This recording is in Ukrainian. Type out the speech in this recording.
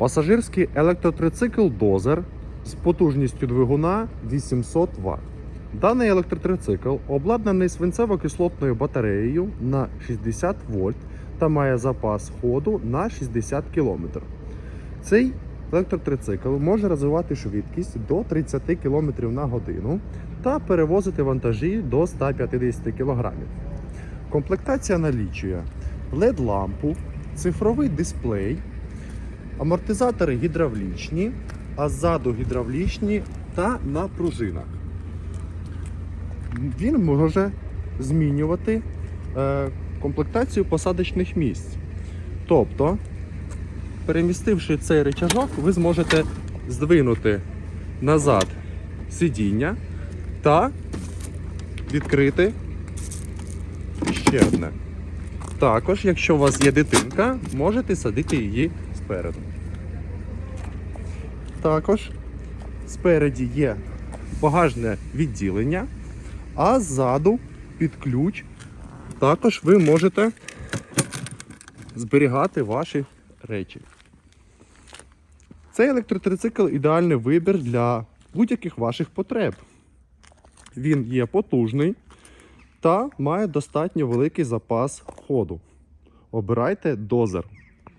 Пасажирський електротрицикл Дозер з потужністю двигуна 800 Вт. Даний електротрицикл обладнаний свинцево-кислотною батареєю на 60 вольт та має запас ходу на 60 км. Цей електротрицикл може розвивати швидкість до 30 км на годину та перевозити вантажі до 150 кг. Комплектація налічує LED-лампу, цифровий дисплей, амортизатори гідравлічні, а ззаду гідравлічні та на пружинах. Він може змінювати е, комплектацію посадочних місць. Тобто, перемістивши цей рычажок, ви зможете здвинути назад сидіння та відкрити ще одне. Також, якщо у вас є дитинка, можете садити її спереду. Також спереді є багажне відділення, а ззаду під ключ також ви можете зберігати ваші речі. Цей електротрицикл ідеальний вибір для будь-яких ваших потреб. Він є потужний та має достатньо великий запас ходу. Обирайте дозер.